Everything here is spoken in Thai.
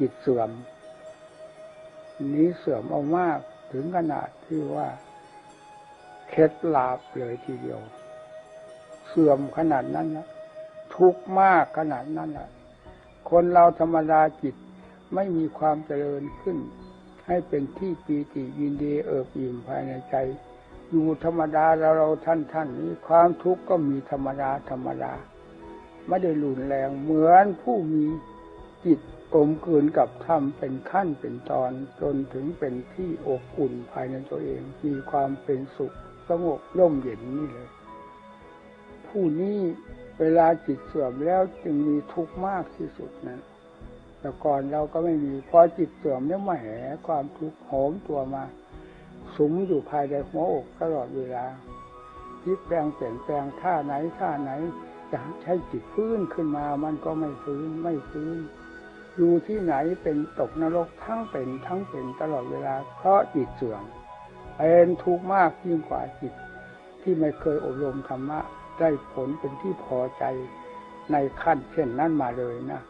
จิตเสื่อม นี้เสื่อมเอามากถึงขนาดที่ว่าเคล็ดลาบเลยทีเดียว เสื่อมขนาดนั้นนะทุกข์มากขนาดนั้นนะคนเราธรรมดาจิตไม่มีความเจริญขึ้น ให้เป็นที่ปีติยินดีเอิบอิ่มภายในใจ อยู่ธรรมดาเราเราท่านท่านนี้ความทุกข์ก็มีธรรมดาธรรมดา ไม่ได้รุนแรงเหมือนผู้มี จิตกลมกลืนกับธรรมเป็นขั้นเป็นตอน จนถึงเป็นที่อบอุ่นภายในตัวเอง มีความเป็นสุขสงบร่มเย็นนี่เลย ผู้นี้เวลาจิตเสื่อมแล้วจึงมีทุกข์มากที่สุดนะแต่ก่อนเราก็ไม่มีพอจิตเสื่อมเนี่ยมาแห่ความทุกข์โหมตัวมาสุมอยู่ภายในหัวอกตลอดเวลาคิแปลงเปลี่ยนแปลงท่าไหนท่าไหนจะใช้จิตฟื้นขึ้นมา มันก็ไม่ฟื้นไม่ฟื้น อยู่ที่ไหนเป็นตกนรกทั้งเป็นทั้งเป็นตลอดเวลา เพราะจิตเสื่อมเป็นทุกข์มากยิ่งกว่าจิต ที่ไม่เคยอบรมธรรมะ ได้ผลเป็นที่พอใจในขั้นเช่นนั้นมาเลยนะ